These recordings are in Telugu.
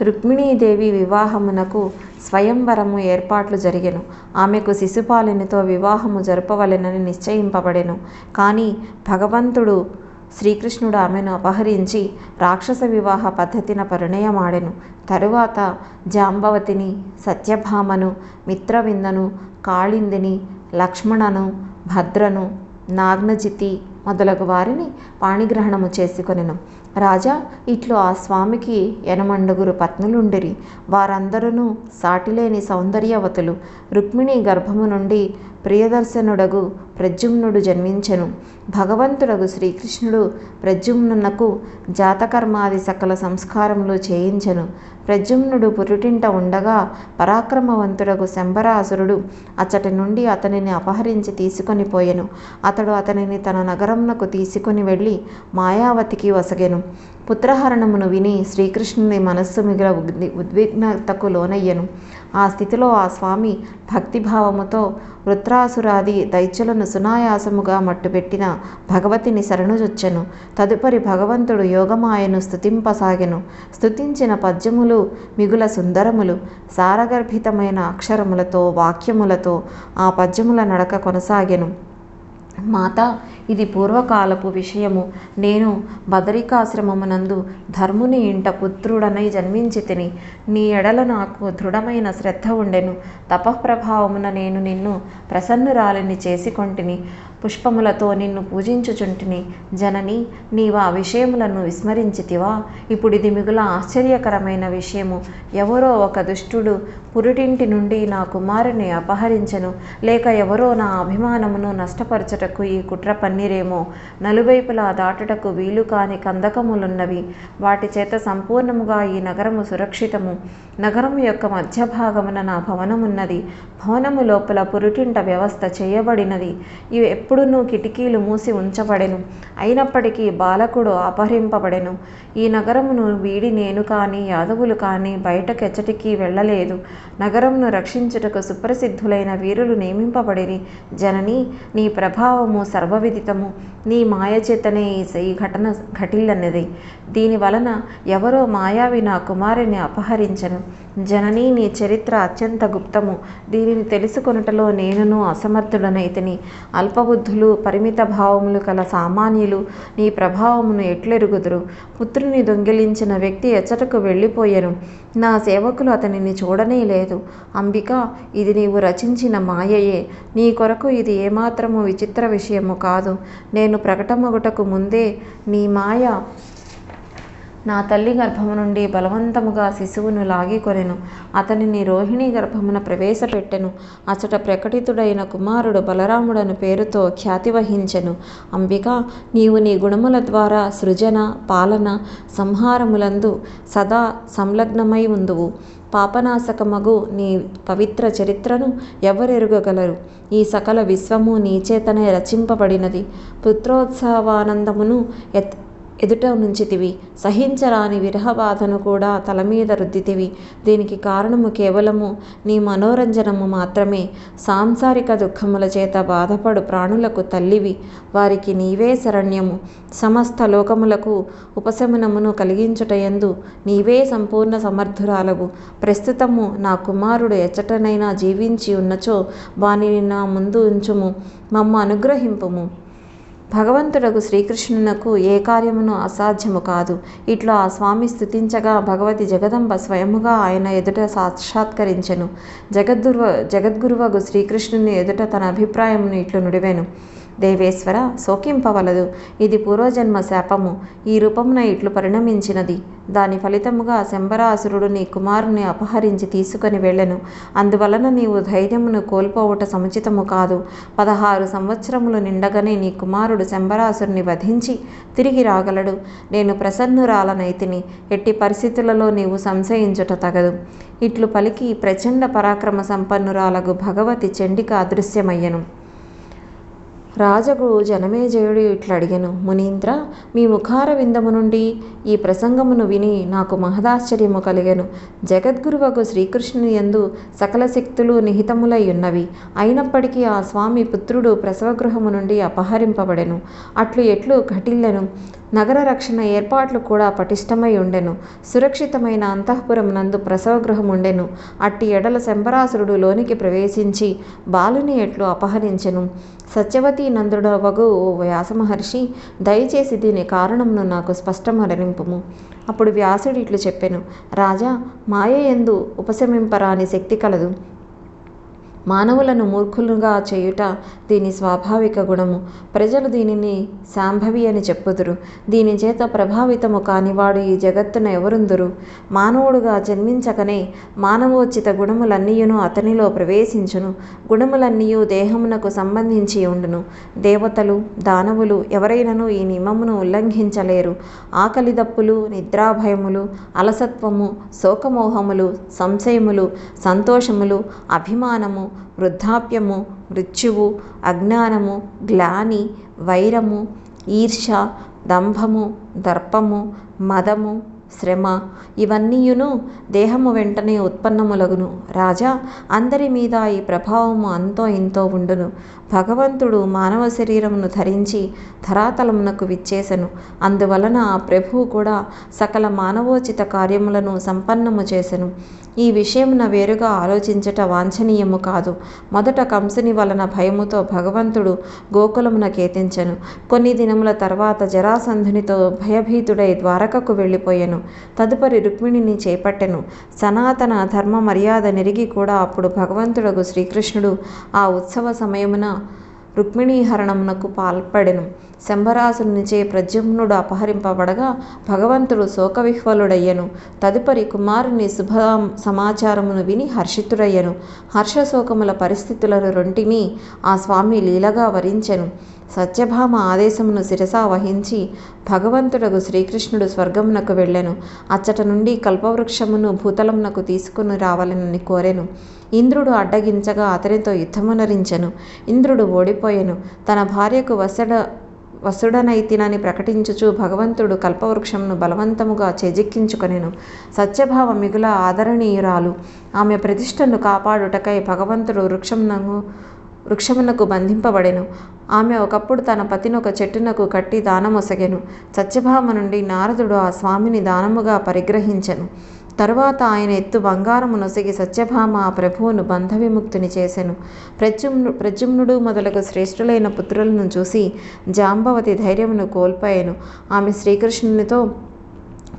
రుక్మిణీదేవి వివాహమునకు స్వయంవరము ఏర్పాట్లు జరిగెను. ఆమెకు శిశుపాలునితో వివాహము జరపవలెనని నిశ్చయింపబడెను. కానీ భగవంతుడు శ్రీకృష్ణుడు ఆమెను అపహరించి రాక్షస వివాహ పద్ధతిన పరిణయమాడెను. తరువాత జాంబవతిని సత్యభామను మిత్రవిందను కాళిందిని లక్ష్మణను భద్రను నాగ్నజితి మొదలగు వారిని పాణిగ్రహణము చేసుకొనెను. రాజా ఇట్లు ఆ స్వామికి ఎనమండుగురు పత్నులుండిరి. వారందరూ సాటిలేని సౌందర్యవతులు. రుక్మిణి గర్భము నుండి ప్రియదర్శనుడగు ప్రద్యుమ్నుడు జన్మించెను. భగవంతుడగు శ్రీకృష్ణుడు ప్రద్యుమ్నునకు జాతకర్మాది సకల సంస్కారములు చేయించెను. ప్రద్యుమ్నుడు పురుటింట ఉండగా పరాక్రమవంతుడగు శంబరాసురుడు అచ్చటి నుండి అతనిని అపహరించి తీసుకొని పోయెను. అతడు అతనిని తన నగరమునకు తీసుకొని వెళ్ళి మాయావతికి వసగెను. పుత్రహరణమును విని శ్రీకృష్ణుని మనస్సు మిగిల ఉద్విగ్నతకు లోనయ్యను. ఆ స్థితిలో ఆ స్వామి భక్తిభావముతో వృత్రాసురాది దైత్యులను సునాయాసముగా మట్టుపెట్టిన భగవతిని శరణుజొచ్చెను. తదుపరి భగవంతుడు యోగమాయను స్తుతింపసాగెను. స్థుతించిన పద్యములు మిగుల సుందరములు. సారగర్భితమైన అక్షరములతో వాక్యములతో ఆ పద్యముల నడక కొనసాగెను. మాత ఇది పూర్వకాలపు విషయము. నేను బదరికాశ్రమమునందు ధర్ముని ఇంట పుత్రుడనై జన్మించి తిని నీ ఎడల నాకు దృఢమైన శ్రద్ధ ఉండెను. తపఃప్రభావమున నేను నిన్ను ప్రసన్నురాలిని చేసుకొంటిని. పుష్పములతో నిన్ను పూజించుచుంటిని. జనని నీవు ఆ విషయములను విస్మరించితివా? ఇప్పుడు ఇది మిగుల ఆశ్చర్యకరమైన విషయము. ఎవరో ఒక దుష్టుడు పురిటింటి నుండి నా కుమారుని అపహరించను. లేక ఎవరో నా అభిమానమును నష్టపరచుటకు ఈ కుట్ర పన్నీరేమో. నలువైపులా దాటుటకు వీలు కాని కందకములున్నవి. వాటి చేత సంపూర్ణముగా ఈ నగరము సురక్షితము. నగరము యొక్క మధ్య భాగమున నా భవనమున్నది. భవనము లోపల పురుటింట వ్యవస్థ చేయబడినది. ఇవి ఎప్పుడునూ కిటికీలు మూసి ఉంచబడెను. అయినప్పటికీ బాలకుడు అపహరింపబడెను. ఈ నగరమును వీడి నేను కానీ యాదవులు కానీ బయటకెచ్చటికి వెళ్ళలేదు. నగరమును రక్షించుటకు సుప్రసిద్ధులైన వీరులు నియమింపబడిరి. జనని నీ ప్రభావము సర్వవిదితము. నీ మాయ చేతనే ఈ ఘటన ఘటిల్లన్నది దీని వలన ఎవరో మాయావి నా కుమారుని అపహరించను. జననీ నీ చరిత్ర అత్యంత గుప్తము. దీనిని తెలుసుకొనుటలో నేనును అసమర్థుడనైతిని. అల్పబుద్ధులు పరిమిత భావములు కల సామాన్యులు నీ ప్రభావమును ఎట్లెరుగుదురు? పుత్రుని దొంగిలించిన వ్యక్తి ఎచ్చటకు వెళ్ళిపోయెను. నా సేవకులు అతనిని చూడనే లేదు. అంబిక ఇది నీవు రచించిన మాయయే. నీ కొరకు ఇది ఏమాత్రము విచిత్ర విషయము కాదు. నేను ప్రకటమగుటకు ముందే నీ మాయ నా తల్లి గర్భము నుండి బలవంతముగా శిశువును లాగికొనెను. అతనిని రోహిణి గర్భమున ప్రవేశపెట్టెను. అచట ప్రకటితుడైన కుమారుడు బలరాముడను పేరుతో ఖ్యాతి వహించెను అంబిక నీవు నీ గుణముల ద్వారా సృజన పాలన సంహారములందు సదా సంలగ్నమై ఉందువు. పాపనాశకమగు నీ పవిత్ర చరిత్రను ఎవరెరుగగలరు ఈ సకల విశ్వము నీ చేతనే రచింపబడినది. పుత్రోత్సవానందమును ఎత్ ఎదుట నుంచితివి. సహించరాని విరహబాధను కూడా తల మీద రుద్దితివి. దీనికి కారణము కేవలము నీ మనోరంజనము మాత్రమే. సాంసారిక దుఃఖముల చేత బాధపడు ప్రాణులకు తల్లివి. వారికి నీవే శరణ్యము. సమస్త లోకములకు ఉపశమనమును కలిగించుటయందు నీవే సంపూర్ణ సమర్థురాలవు. ప్రస్తుతము నా కుమారుడు ఎచ్చటనైనా జీవించి ఉన్నచో వానిని నా ముందు ఉంచుము. మమ్మ అనుగ్రహింపుము. భగవంతుడకు శ్రీకృష్ణునకు ఏ కార్యమును అసాధ్యము కాదు. ఇట్లా ఆ స్వామి స్థుతించగా భగవతి జగదంబ స్వయముగా ఆయన ఎదుట సాక్షాత్కరించెను. జగద్గురువ జగద్గురువగు శ్రీకృష్ణుని ఎదుట తన అభిప్రాయమును ఇట్లు నుడివెను. దేవేశ్వర శోకింపవలదు. ఇది పూర్వజన్మ శాపము. ఈ రూపమున ఇట్లు పరిణమించినది. దాని ఫలితముగా శంబరాసురుడు నీ కుమారుని అపహరించి తీసుకొని వెళ్ళెను. అందువలన నీవు ధైర్యమును కోల్పోవుట సముచితము కాదు. పదహారు సంవత్సరములు నిండగానే నీ కుమారుడు శంబరాసురుని వధించి తిరిగి రాగలడు. నేను ప్రసన్నురాలనైతిని. ఎట్టి పరిస్థితులలో నీవు సంశయించుట తగదు. ఇట్లు పలికి ప్రచండ పరాక్రమ సంపన్నురాలకు భగవతి చండిక అదృశ్యమయ్యను. రాజగు జనమేజయుడు ఇట్లా అడిగాను మునీంద్ర మీ ముఖార విందము నుండి ఈ ప్రసంగమును విని నాకు మహదాశ్చర్యము కలిగెను. జగద్గురువకు శ్రీకృష్ణుని యందు సకల శక్తులు నిహితములై ఉన్నవి. అయినప్పటికీ ఆ స్వామి పుత్రుడు ప్రసవగృహము నుండి అపహరింపబడెను. అట్లు ఎట్లు ఘటిల్లెను. నగర రక్షణ ఏర్పాట్లు కూడా పటిష్టమై ఉండెను. సురక్షితమైన అంతఃపురం నందు ప్రసవగృహం ఉండెను. అట్టి ఎడల శంబరాసురుడు లోనికి ప్రవేశించి బాలుని ఎట్లు అపహరించెను. సత్యవతి నందుడవగు ఓ వ్యాసమహర్షి దయచేసి దీని కారణమును నాకు స్పష్టమరింపుము అప్పుడు వ్యాసుడు ఇట్లు చెప్పెను. రాజా మాయ ఎందు ఉపశమింపరాని శక్తి కలదు. మానవులను మూర్ఖులుగా చేయుట దీని స్వాభావిక గుణము. ప్రజలు దీనిని శాంభవి అని చెప్పుదురు. దీని చేత ప్రభావితము కానివాడు ఈ జగత్తున ఎవరుందురు? మానవుడుగా జన్మించకనే మానవోచిత గుణములన్నీయును అతనిలో ప్రవేశించును. గుణములన్నీయు దేహమునకు సంబంధించి ఉండును. దేవతలు దానవులు ఎవరైనను ఈ నియమమును ఉల్లంఘించలేరు. ఆకలి దప్పులు నిద్రాభయములు అలసత్వము శోకమోహములు సంశయములు సంతోషములు అభిమానము వృద్ధాప్యము మృత్యువు అజ్ఞానము గ్లాని వైరము ఈర్ష దంభము దర్పము మదము శ్రమ ఇవన్నీయును దేహము వెంటనే ఉత్పన్నములగును. రాజా అందరి మీద ఈ ప్రభావము అంతో ఇంతో ఉండును. భగవంతుడు మానవ శరీరమును ధరించి ధరాతలమునకు విచ్చేసెను. అందువలన ఆ ప్రభువు కూడా సకల మానవోచిత కార్యములను సంపన్నము చేసెను. ఈ విషయమున వేరుగా ఆలోచించట వాంఛనీయము కాదు. మొదట కంసుని వలన భయముతో భగవంతుడు గోకులమున కేతించెను. కొన్ని దినముల తర్వాత జరాసంధునితో భయభీతుడై ద్వారకకు వెళ్ళిపోయెను. తదుపరి రుక్మిణిని చేపట్టెను. సనాతన ధర్మ మర్యాద నెరిగి కూడా అప్పుడు భగవంతుడకు శ్రీకృష్ణుడు ఆ ఉత్సవ సమయమున రుక్మిణీహరణమునకు పాల్పడెను. శంభరాసునిచే ప్రద్యుమ్నుడు అపహరింపబడగా భగవంతుడు శోకవిహ్వలుడయ్యను. తదుపరి కుమారుని శుభ సమాచారమును విని హర్షితుడయ్యను. హర్షశోకముల పరిస్థితులను రొంటిని ఆ స్వామి లీలగా వరించెను. సత్యభామ ఆదేశమును శిరసా వహించి భగవంతుడగు శ్రీకృష్ణుడు స్వర్గమునకు వెళ్ళెను. అచ్చట నుండి కల్పవృక్షమును భూతలమునకు తీసుకుని రావాలని కోరెను. ఇంద్రుడు అడ్డగించగా అతనితో యుద్ధమునరించెను. ఇంద్రుడు ఓడిపోయెను. తన భార్యకు వసడ వసుడనైతినని ప్రకటించుచు భగవంతుడు కల్పవృక్షమును బలవంతముగా చేజిక్కించుకొనెను. సత్యభావ మిగుల ఆదరణీయురాలు. ఆమె ప్రతిష్టను కాపాడుటకై భగవంతుడు వృక్షమునకు వృక్షమునకు బంధింపబడెను. ఆమె ఒకప్పుడు తన పతిని ఒక చెట్టునకు కట్టి దానమొసగెను. సత్యభామ నుండి నారదుడు ఆ స్వామిని దానముగా పరిగ్రహించెను. తరువాత ఆయన ఎత్తు బంగారము నొసగి సత్యభామ ఆ ప్రభువును బంధ విముక్తిని చేసెను. ప్రజుమ్ను ప్రజుమ్నుడు మొదలగు శ్రేష్ఠులైన పుత్రులను చూసి జాంబవతి ధైర్యమును కోల్పోయాను. ఆమె శ్రీకృష్ణునితో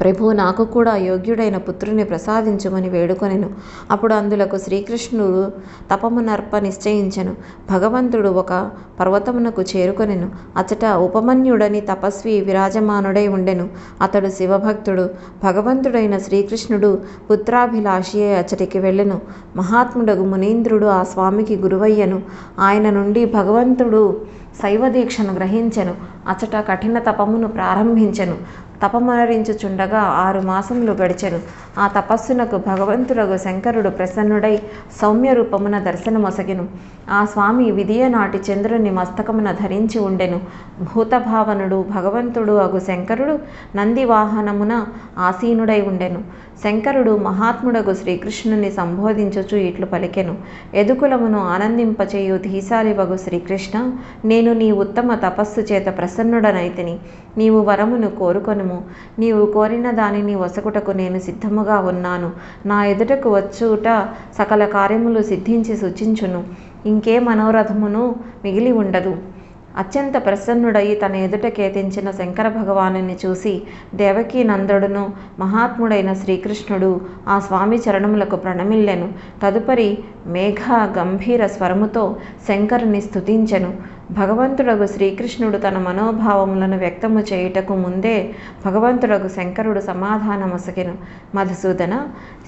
ప్రభు నాకు కూడా యోగ్యుడైన పుత్రుని ప్రసాదించుమని వేడుకొనెను. అప్పుడు అందులకు శ్రీకృష్ణుడు తపమునర్ప నిశ్చయించెను. భగవంతుడు ఒక పర్వతమునకు చేరుకొనెను. అచట ఉపమన్యుడని తపస్వి విరాజమానుడై ఉండెను. అతడు శివభక్తుడు. భగవంతుడైన శ్రీకృష్ణుడు పుత్రాభిలాషియే అచటికి వెళ్ళెను. మహాత్ముడగు మునీంద్రుడు ఆ స్వామికి గురువయ్యను. ఆయన నుండి భగవంతుడు శైవ దీక్షను గ్రహించెను. అచట కఠిన తపమును ప్రారంభించెను. తపమరించుచుండగా ఆరు మాసములు గడిచెను. ఆ తపస్సునకు భగవంతుడగు శంకరుడు ప్రసన్నుడై సౌమ్య రూపమున దర్శనమొసగెను. ఆ స్వామి విధియ నాటి చంద్రుని మస్తకమున ధరించి ఉండెను. భూతభావనుడు భగవంతుడు అగు శంకరుడు నంది వాహనమున ఆసీనుడై ఉండెను. శంకరుడు మహాత్ముడగు శ్రీకృష్ణుని సంబోధించుచు ఇట్లు పలికెను. ఎదుకులమును ఆనందింపచేయు ధీశాలివగు శ్రీకృష్ణ నేను నీ ఉత్తమ తపస్సు చేత ప్రసన్నుడనైతిని. నీవు వరమును కోరుకొనుము. నీవు కోరిన దానిని వసకుటకు నేను సిద్ధముగా ఉన్నాను. నా ఎదుటకు వచ్చుట సకల కార్యములు సిద్ధించి సూచించును. ఇంకే మనోరథమును మిగిలి ఉండదు. అత్యంత ప్రసన్నుడై తన ఎదుట కేతించిన శంకర భగవానుని చూసి దేవకీ నందుడును మహాత్ముడైన శ్రీకృష్ణుడు ఆ స్వామి చరణములకు ప్రణమిల్లెను. తదుపరి మేఘ గంభీర స్వరముతో శంకరుని స్తుతించెను. భగవంతుడగు శ్రీకృష్ణుడు తన మనోభావములను వ్యక్తము చేయుటకు ముందే భగవంతుడగు శంకరుడు సమాధానమసగిన మధుసూదన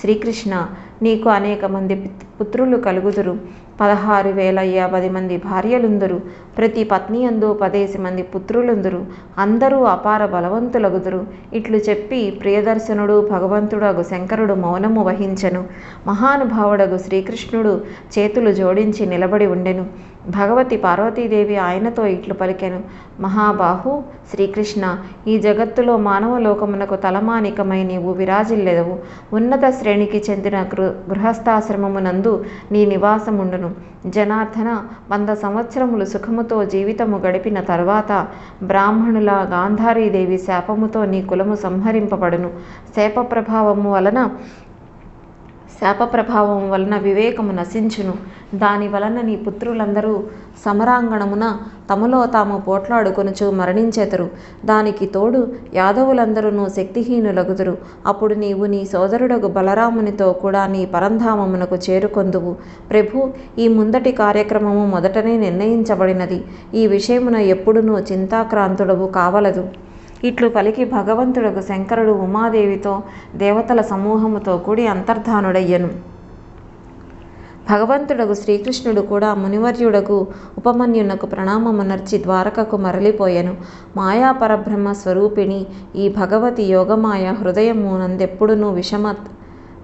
శ్రీకృష్ణ నీకు అనేక మంది పుత్రులు కలుగుదురు. పదహారు వేల యాభై మంది భార్యలుందురు. ప్రతి పత్ని అందు పదేసి మంది పుత్రులుందురు. అందరూ అపార బలవంతులగుదురు. ఇట్లు చెప్పి ప్రియదర్శనుడు భగవంతుడగు శంకరుడు మౌనము వహించెను. మహానుభావుడగు శ్రీకృష్ణుడు చేతులు జోడించి నిలబడి ఉండెను. భగవతి పార్వతీదేవి ఆయనతో ఇట్లు పలికెను. మహాబాహు శ్రీకృష్ణ ఈ జగత్తులో మానవ లోకమునకు తలమానికమై నీవు విరాజిల్లెదవు. ఉన్నత శ్రేణికి చెందిన గృ గృహస్థాశ్రమమునందు నీ నివాసముండును. జనార్దన వంద సంవత్సరములు సుఖముతో జీవితము గడిపిన తర్వాత బ్రాహ్మణుల గాంధారీదేవి శాపముతో నీ కులము సంహరింపబడును. శాప ప్రభావము వలన శాప ప్రభావం వలన వివేకము నశించును. దాని వలన నీ పుత్రులందరూ సమరాంగణమున తమలో తాము పోట్లాడుకొనుచు మరణించేతరు. దానికి తోడు యాదవులందరూ శక్తిహీనులగుదురు. అప్పుడు నీవు నీ సోదరుడగు బలరామునితో కూడా నీ పరంధామమునకు చేరుకొందువు. ప్రభు ఈ ముందటి కార్యక్రమము మొదటనే నిర్ణయించబడినది. ఈ విషయమున ఎప్పుడునూ చింతాక్రాంతుడవు కావలదు. ఇట్లు పలికి భగవంతుడకు శంకరుడు ఉమాదేవితో దేవతల సమూహముతో కూడి అంతర్ధానుడయ్యను. భగవంతుడకు శ్రీకృష్ణుడు కూడా మునివర్యుడకు ఉపమన్యునకు ప్రణామమునర్చి ద్వారకకు మరలిపోయెను. మాయా పరబ్రహ్మ స్వరూపిణి ఈ భగవతి యోగమాయ హృదయము నందెప్పుడునూ విషమ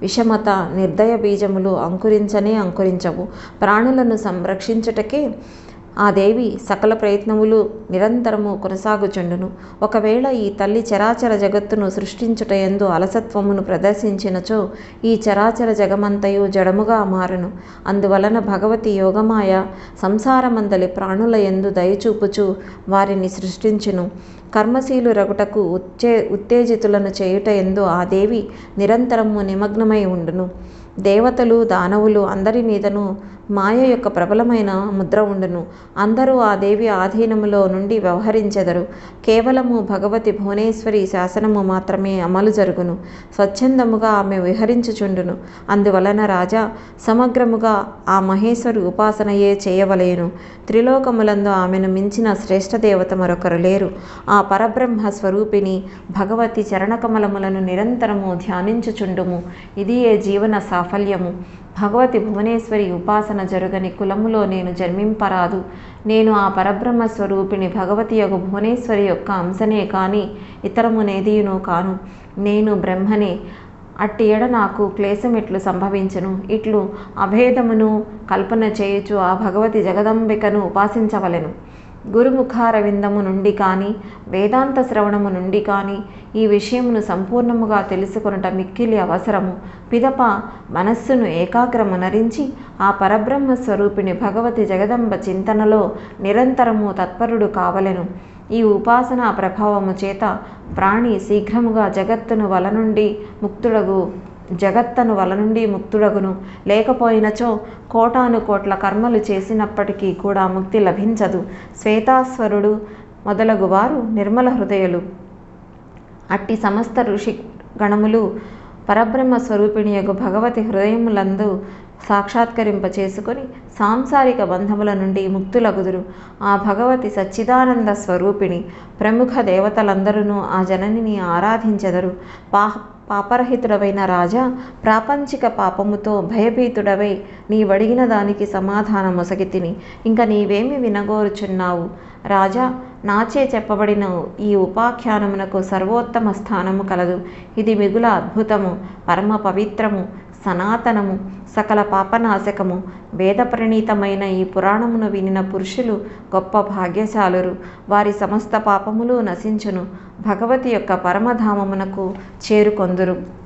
విషమత నిర్దయ బీజములు అంకురించనే అంకురించవు. ప్రాణులను సంరక్షించుటకే ఆ దేవి సకల ప్రయత్నములు నిరంతరము కొనసాగుచుండును. ఒకవేళ ఈ తల్లి చరాచర జగత్తును సృష్టించుట ఎందు అలసత్వమును ప్రదర్శించినచో ఈ చరాచర జగమంతయు జడముగా మారును. అందువలన భగవతి యోగమాయ సంసారమందలి ప్రాణుల ఎందు దయచూపుచు వారిని సృష్టించును. కర్మశీలు రగుటకు ఉచ్చే ఉత్తేజితులను చేయుట ఎందు ఆ దేవి నిరంతరము నిమగ్నమై ఉండును. దేవతలు దానవులు అందరి మీదను మాయ యొక్క ప్రబలమైన ముద్ర ఉండును. అందరూ ఆ దేవి ఆధీనములో నుండి వ్యవహరించెదరు. కేవలము భగవతి భువనేశ్వరి శాసనము మాత్రమే అమలు జరుగును. స్వచ్ఛందముగా ఆమె విహరించుచుండును. అందువలన రాజా సమగ్రముగా ఆ మహేశ్వరి ఉపాసనయే చేయవలేను. త్రిలోకములందు ఆమెను మించిన శ్రేష్ఠ దేవత మరొకరు లేరు. ఆ పరబ్రహ్మ స్వరూపిణి భగవతి చరణకమలములను నిరంతరము ధ్యానించుచుండుము. ఇది ఏ జీవన సాఫల్యము. భగవతి భువనేశ్వరి ఉపాసన జరుగని కులములో నేను జన్మింపరాదు. నేను ఆ పరబ్రహ్మ స్వరూపిణి భగవతి యొక్క భువనేశ్వరి యొక్క అంశనే కాని ఇతరమునేదియును కాను. నేను బ్రహ్మనే. అట్టి ఎడ నాకు క్లేశమిట్లు సంభవించను. ఇట్లు అభేదమును కల్పన చేయుచు ఆ భగవతి జగదంబికను ఉపాసించవలెను. గురుముఖారవిందము నుండి కానీ వేదాంత శ్రవణము నుండి కానీ ఈ విషయమును సంపూర్ణముగా తెలుసుకొనుట మిక్కిలి అవసరము. పిదప మనస్సును ఏకాగ్రమునరించి ఆ పరబ్రహ్మ స్వరూపిణి భగవతి జగదంబ చింతనలో నిరంతరము తత్పరుడు కావలెను. ఈ ఉపాసనా ప్రభావము చేత ప్రాణి శీఘ్రముగా జగత్తును వల నుండి ముక్తుడగు. జగత్తను వల నుండి ముక్తుడగును. లేకపోయినచో కోటాను కోట్ల కర్మలు చేసినప్పటికీ కూడా ముక్తి లభించదు. శ్వేతాస్వరుడు మొదలగు వారు నిర్మల హృదయులు. అట్టి సమస్త ఋషి గణములు పరబ్రహ్మ స్వరూపిణి యొక్క భగవతి హృదయములందు సాక్షాత్కరింప చేసుకొని సాంసారిక బంధముల నుండి ముక్తులగుదురు. ఆ భగవతి సచ్చిదానంద స్వరూపిణి ప్రముఖ దేవతలందరూ ఆ జననిని ఆరాధించెదరు. పా పాపరహితుడవైన రాజా ప్రాపంచిక పాపముతో భయభీతుడవై నీ వడిగిన దానికి సమాధానమొసగి తిని ఇంక నీవేమి వినగోరుచున్నావు? రాజా నాచే చెప్పబడిన ఈ ఉపాఖ్యానమునకు సర్వోత్తమ స్థానము కలదు. ఇది మిగుల అద్భుతము పరమ పవిత్రము. సనాతనము సకల పాపనాశకము వేదప్రణీతమైన ఈ పురాణమును వినిన పురుషులు గొప్ప భాగ్యశాలురు. వారి సమస్త పాపములు నశించును. భగవతి యొక్క పరమధామమునకు చేరుకొందురు.